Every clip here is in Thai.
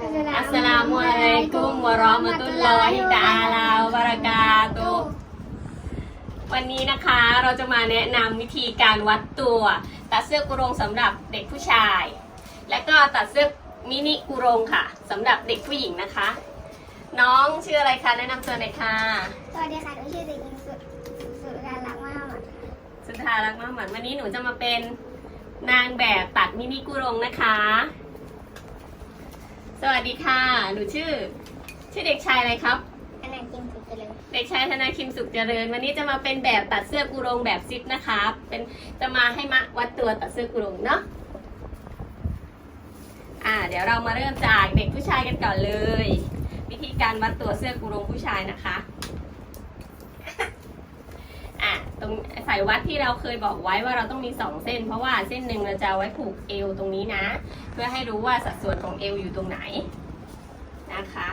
อัสสลามุอะลัยกุมวะเราะมะตุลลอฮิตะอาลาวะบะเราะกาตุฮ์วันนี้นะคะเราจะมาแนะนำวิธีการวัดตัว ตัดเสื้อกุรงสำหรับเด็กผู้ชาย และก็ตัดเสื้อมินิกุรงค่ะสำหรับเด็กผู้หญิงนะคะ น้องชื่ออะไรคะแนะนำตัวหน่อยค่ะสวัสดีค่ะหนูชื่อเด็กหญิงสุสุดารักษ์มากค่ะสุธารักมากเหมือนวันนี้หนูจะมาเป็นนางแบบตัดมินิกุรงนะคะ สวัสดีค่ะ หนูชื่อ ชื่อเด็กชายอะไรครับอันนั้นจริงสุดเลยเด็กชายธนาคิมสุขเจริญ วันนี้จะมาเป็นแบบตัดเสื้อกุรงแบบซิปนะคะเป็นจะมาให้มะวัดตัวตัดเสื้อกุรงเนาะอ่า เดี๋ยวเรามาเริ่มจากเด็กผู้ชายกันก่อนเลย วิธีการวัดตัวเสื้อกุรงผู้ชายนะคะอะต รงสายวัดที่เราเคยบอกไว้ว่าเราต้องมีสองเส้น เพราะว่าเส้นหนึ่งเราจะไว้ผูกเอวตรงนี้นะ เพื่อให้รู้ว่าสัดส่วนของเอวอยู่ตรงไหนนะคะ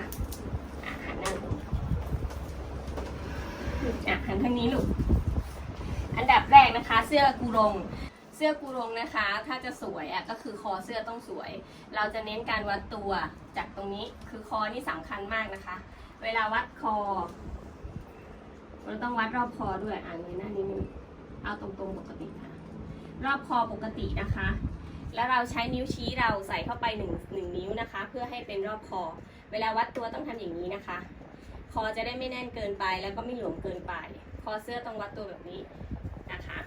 อะหันหน้าลงอะหันทางนี้ลูกอันดับแรกนะคะ เสื้อกูรงเสื้อกูรงนะคะ ถ้าจะสวยอะก็คือคอเสื้อต้องสวย เราจะเน้นการวัดตัวจากตรงนี้คือคอนี่สำคัญมากนะคะ เวลาวัดคอ เราต้องวัดรอบคอด้วยอ่านเลยหน้านี้นึงเอาตรงๆปกติค่ะ รอบคอปกตินะคะ แล้วเราใช้นิ้วชี้เราใส่เข้าไปหนึ่งหนึ่งนิ้วนะคะ เพื่อให้เป็นรอบคอ เวลาวัดตัวต้องทำอย่างนี้นะคะ คอจะได้ไม่แน่นเกินไป แล้วก็ไม่หลวมเกินไป คอเสื้อต้องวัดตัวแบบนี้นะคะ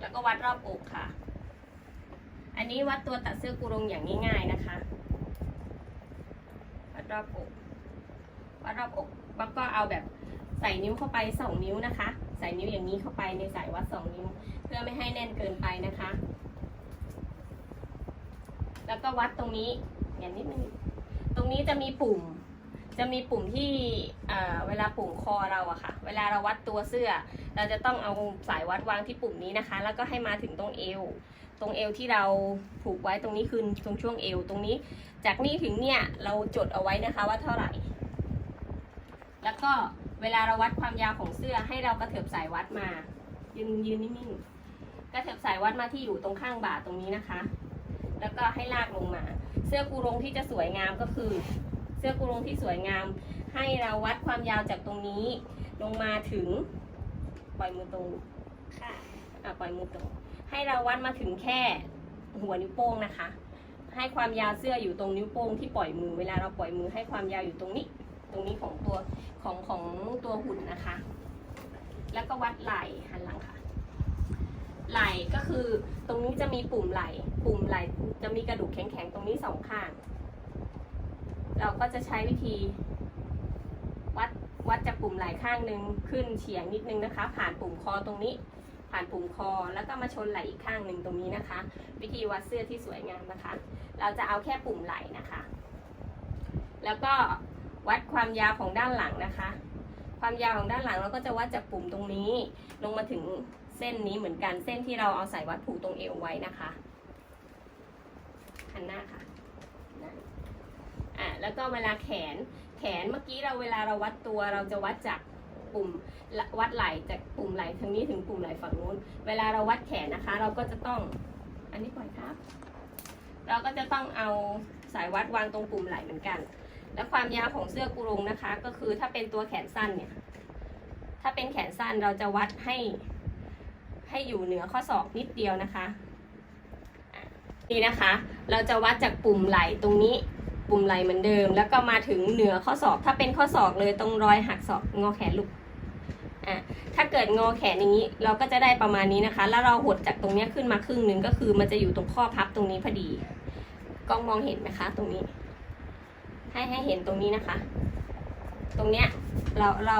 แล้วก็วัดรอบอกค่ะ อันนี้วัดตัวตัดเสื้อกุรงอย่างง่าย ๆนะคะ วัดรอบอกวัดรอบอกแล้วก็เอาแบบ ใส่นิ้วเข้าไปสองนิ้วนะคะ ใส่นิ้วอย่างนี้เข้าไปในสายวัดสองนิ้ว เพื่อไม่ให้แน่นเกินไปนะคะ แล้วก็วัดตรงนี้อย่างนิดนึงตรงนี้จะมีปุ่ม จะมีปุ่มที่เเวลาปุ่มคอเราอะค่ะ เวลาเราวัดตัวเสื้อ เราจะต้องเอาสายวัดวางที่ปุ่มนี้นะคะ แล้วก็ให้มาถึงตรงเอวตรงเอวที่เราผูกไว้ตรงนี้คือตรงช่วงเอวตรงนี้ จากนี่ถึงเนี่ยเราจดเอาไว้นะคะว่าเท่าไหร่ แล้วก็ เวลาเราวัดความยาวของเสื้อให้เรากระเถิบสายวัดมา ยืนยืนนิ่งๆกระเถิบสายวัดมาที่อยู่ตรงข้างบ่าตรงนี้นะคะ แล้วก็ให้ลากลงมา เสื้อกูรงที่จะสวยงามก็คือ เสื้อกูรงที่สวยงาม ให้เราวัดความยาวจากตรงนี้ ลงมาถึงปล่อยมือตรงค่ะอะปล่อยมือตรง ให้เราวัดมาถึงแค่หัวนิ้วโป้งนะคะ ให้ความยาวเสื้ออยู่ตรงนิ้วโป้งที่ปล่อยมือ เวลาเราปล่อยมือให้ความยาวอยู่ตรงนี้ ตรงนี้ของตัวของของตัวหุ่นนะคะ แล้วก็วัดไหล่หันหลังค่ะ ไหล่ก็คือตรงนี้จะมีปุ่มไหล่ ปุ่มไหล่จะมีกระดูกแข็งๆตรงนี้สองข้าง เราก็จะใช้วิธีวัดวัดจากปุ่มไหล่ข้างหนึ่งขึ้นเฉียงนิดนึงนะคะ ผ่านปุ่มคอตรงนี้ ผ่านปุ่มคอแล้วก็มาชนไหล่อีกข้างหนึ่งตรงนี้นะคะ วิธีวัดเสื้อที่สวยงามนะคะ เราจะเอาแค่ปุ่มไหล่นะคะ แล้วก็ วัดความยาวของด้านหลังนะคะ ความยาวของด้านหลังเราก็จะวัดจากปุ่มตรงนี้ ลงมาถึงเส้นนี้เหมือนกันเส้นที่เราเอาใส่วัดผูกตรงเอวไว้นะคะหันหน้าค่ะอะ แล้วก็เวลาแขนแขนเมื่อกี้เราเวลาเราวัดตัวเราจะวัดจากปุ่มวัดไหล่จากปุ่มไหล่ทางนี้ถึงปุ่มไหล่ฝั่งนู้น เวลาเราวัดแขนนะคะ เราก็จะต้องอันนี้ปล่อยครับ เราก็จะต้องเอาสายวัดวางตรงปุ่มไหล่เหมือนกัน และความยาวของเสื้อกุรงนะคะ ก็คือถ้าเป็นตัวแขนสั้นเนี่ย ถ้าเป็นแขนสั้นเราจะวัดให้ ให้อยู่เหนือข้อศอกนิดเดียวนะคะนี่นะคะ เราจะวัดจากปุ่มไหล่ตรงนี้ปุ่มไหล่เหมือนเดิม แล้วก็มาถึงเหนือข้อศอก ถ้าเป็นข้อศอกเลยตรงรอยหักศอกงอแขนลูกอะถ้าเกิดงอแขนอย่างนี้เราก็จะได้ประมาณนี้นะคะ แล้วเราหดจากตรงนี้ขึ้นมาครึ่งหนึ่งก็คือมันจะอยู่ตรงข้อพับตรงนี้พอดีกล้องมองเห็นไหมคะ ตรงนี้ ให้ให้เห็นตรงนี้นะคะ ตรงเนี้ยเราเรา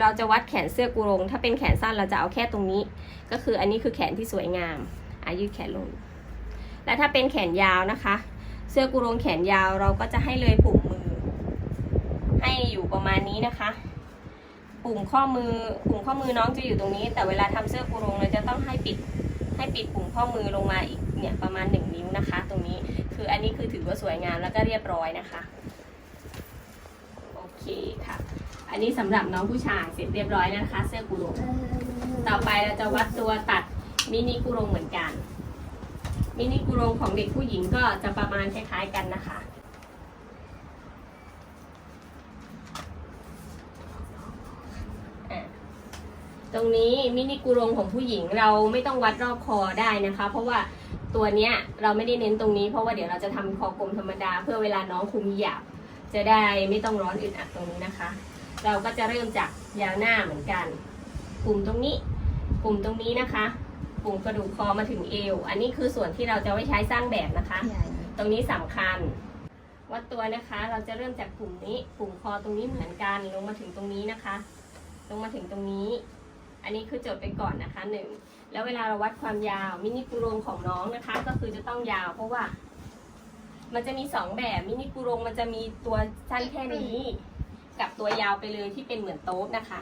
เราจะวัดแขนเสื้อกูรง ถ้าเป็นแขนสั้นเราจะเอาแค่ตรงนี้ ก็คืออันนี้คือแขนที่สวยงามอายืดแขนลง และถ้าเป็นแขนยาวนะคะ เสื้อกูรงแขนยาวเราก็จะให้เลยปุ่มมือ ให้อยู่ประมาณนี้นะคะปุ่มข้อมือปุ่มข้อมือน้องจะอยู่ตรงนี้ แต่เวลาทำเสื้อกูรงเราจะต้องให้ปิดให้ปิดปุ่มข้อมือลงมาอีกเนี่ยประมาณหนึ่งนิ้วนะคะ ตรงนี้คืออันนี้คือถือว่าสวยงามแล้วก็เรียบร้อยนะคะ เคค่ะ อันนี้สำหรับน้องผู้ชายเสร็จเรียบร้อยนะคะ เสื้อกุลงต่อไปเราจะวัดตัวตัดมินิกุลงเหมือนกัน มินิกุลงของเด็กผู้หญิงก็จะประมาณคล้ายๆกันนะคะตรงนี้มินิกุรงของผู้หญิงเราไม่ต้องวัดรอบคอได้นะคะ เพราะว่าตัวเนี้ยเราไม่ได้เน้นตรงนี้เพราะว่าเดี๋ยวเราจะทำคอกลมธรรมดา เพื่อเวลาน้องคุมหยาบ จะได้ไม่ต้องร้อนอึดอัดตรงนี้นะคะ เราก็จะเริ่มจากยาวหน้าเหมือนกันปุ่มตรงนี้ปุ่มตรงนี้นะคะปุ่มกระดูกคอมาถึงเอว อันนี้คือส่วนที่เราจะไว้ใช้สร้างแบบนะคะ ตรงนี้สำคัญ วัดตัวนะคะ เราจะเริ่มจากปุ่มนี้ปุ่มคอตรงนี้เหมือนกัน ลงมาถึงตรงนี้นะคะ ลงมาถึงตรงนี้ อันนี้คือจดไปก่อนนะคะหนึ่งแล้วเวลาเราวัดความยาวมินิกุรงของน้องนะคะ ก็คือจะต้องยาวเพราะว่า มันจะมีสองแบบมินิกุรงมันจะมีตัวสั้นแค่นี้ กับตัวยาวไปเลยที่เป็นเหมือนโต๊ะนะคะ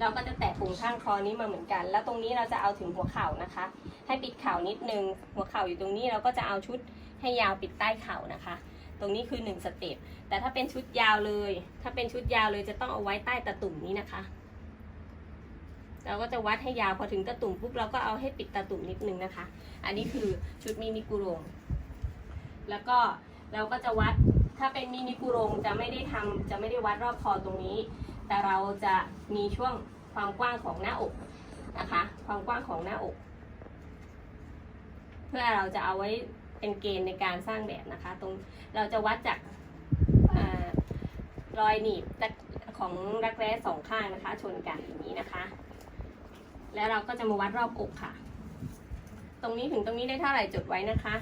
เราก็จะแตะปุ่มข้างคอนี้มาเหมือนกัน แล้วตรงนี้เราจะเอาถึงหัวเข่านะคะ ให้ปิดเข่านิดนึง หัวเข่าอยู่ตรงนี้เราก็จะเอาชุดให้ยาวปิดใต้เข่านะคะ ตรงนี้คือหนึ่งสเต็ปแต่ถ้าเป็นชุดยาวเลย ถ้าเป็นชุดยาวเลยจะต้องเอาไว้ใต้ตะตุ่มนี้นะคะ เราก็จะวัดให้ยาวพอถึงตะตุ่มปุ๊บเราก็เอาให้ปิดตะตุ่มนิดนึงนะคะ อันนี้คือชุดมินิกุโรง แล้วก็เราก็จะวัดถ้าเป็นมินิกุโรงจะไม่ได้ทำจะไม่ได้วัดรอบคอตรงนี้ แต่เราจะมีช่วงความกว้างของหน้าอกนะคะ ความกว้างของหน้าอก เพื่อเราจะเอาไว้เป็นเกณฑ์ในการสร้างแบบนะคะ ตรงเราจะวัดจากรอยหนีบของรักแร้สองข้างนะคะ ชนกันอย่างนี้นะคะ แล้วเราก็จะมาวัดรอบอกค่ะ ตรงนี้ถึงตรงนี้ได้เท่าไหร่จดไว้นะคะ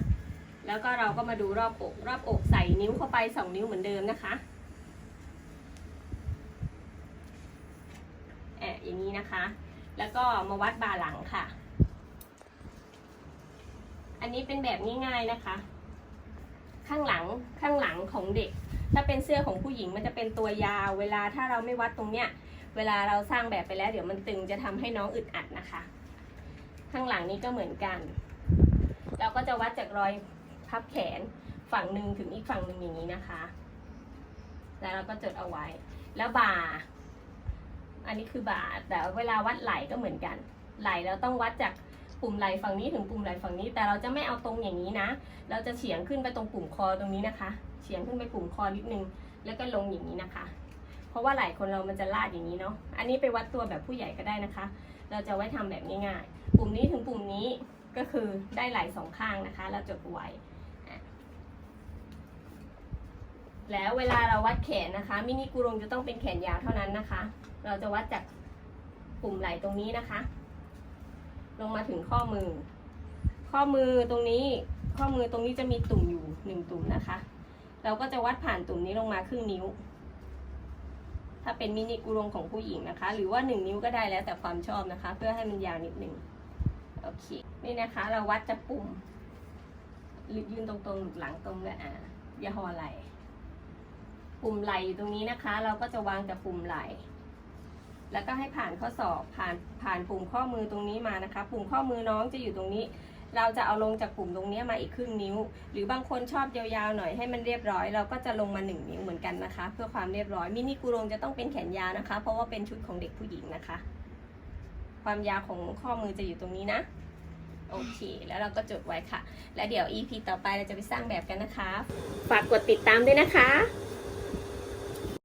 แล้วก็เราก็มาดูรอบอก รอบอกใส่นิ้วเข้าไปสองนิ้วเหมือนเดิมนะคะแอะอย่างนี้นะคะ แล้วก็มาวัดบ่าหลังค่ะ อันนี้เป็นแบบง่ายๆนะคะ ข้างหลังข้างหลังของเด็ก ถ้าเป็นเสื้อของผู้หญิงมันจะเป็นตัวยาว เวลาถ้าเราไม่วัดตรงเนี้ย เวลาเราสร้างแบบไปแล้ว เดี๋ยวมันตึงจะทำให้น้องอึดอัดนะคะ ข้างหลังนี้ก็เหมือนกัน เราก็จะวัดจากรอย พับแขนฝั่งหนึ่งถึงอีกฝั่งหนึ่งอย่างนี้นะคะ แล้วเราก็จดเอาไว้ แล้วบ่า อันนี้คือบ่า แต่เวลาวัดไหล่ก็เหมือนกัน ไหล่เราต้องวัดจากปุ่มไหล่ฝั่งนี้ถึงปุ่มไหล่ฝั่งนี้ แต่เราจะไม่เอาตรงอย่างนี้นะ เราจะเฉียงขึ้นไปตรงปุ่มคอตรงนี้นะคะ เฉียงขึ้นไปปุ่มคอนิดนึง แล้วก็ลงอย่างนี้นะคะ เพราะว่าไหล่คนเรามันจะลาดอย่างนี้เนาะ อันนี้ไปวัดตัวแบบผู้ใหญ่ก็ได้นะคะ เราจะไว้ทำแบบง่ายๆ ปุ่มนี้ถึงปุ่มนี้ก็คือได้ไหล่สองข้างนะคะแล้วจดไว้อะ แล้วเวลาเราวัดแขนนะคะ มินิกุรงจะต้องเป็นแขนยาวเท่านั้นนะคะ เราจะวัดจากปุ่มไหล่ตรงนี้นะคะ ลงมาถึงข้อมือ ข้อมือตรงนี้ข้อมือตรงนี้จะมีตุ่มอยู่หนึ่งตุ่มนะคะ เราก็จะวัดผ่านตุ่มนี้ลงมาครึ่งนิ้ว ถ้าเป็นมินิกุรงของผู้หญิงนะคะ หรือว่าหนึ่งนิ้วก็ได้แล้วแต่ความชอบนะคะ เพื่อให้มันยาวนิดหนึ่งโอเคนี่นะคะ เราวัดจากปุ่มยืนตรงๆหลังตรงเลยอะอย่าหอไหล ปุ่มไหลอยู่ตรงนี้นะคะ เราก็จะวางจากปุ่มไหล แล้วก็ให้ผ่านข้อศอกผ่านผ่านปุ่มข้อมือตรงนี้มานะคะ ปุ่มข้อมือน้องจะอยู่ตรงนี้ เราจะเอาลงจากปุ่มตรงนี้มาอีกครึ่งนิ้ว หรือบางคนชอบยาวๆหน่อยให้มันเรียบร้อย เราก็จะลงมาหนึ่งนิ้วเหมือนกันนะคะ เพื่อความเรียบร้อยมินิกุรงจะต้องเป็นแขนยาวนะคะ เพราะว่าเป็นชุดของเด็กผู้หญิงนะคะ ความยาวของข้อมือจะอยู่ตรงนี้นะโอเค แล้วเราก็จดไว้ค่ะ แล้วเดี๋ยว EP ต่อไปเราจะไปสร้างแบบกันนะคะ ฝากกดติดตามด้วยนะคะ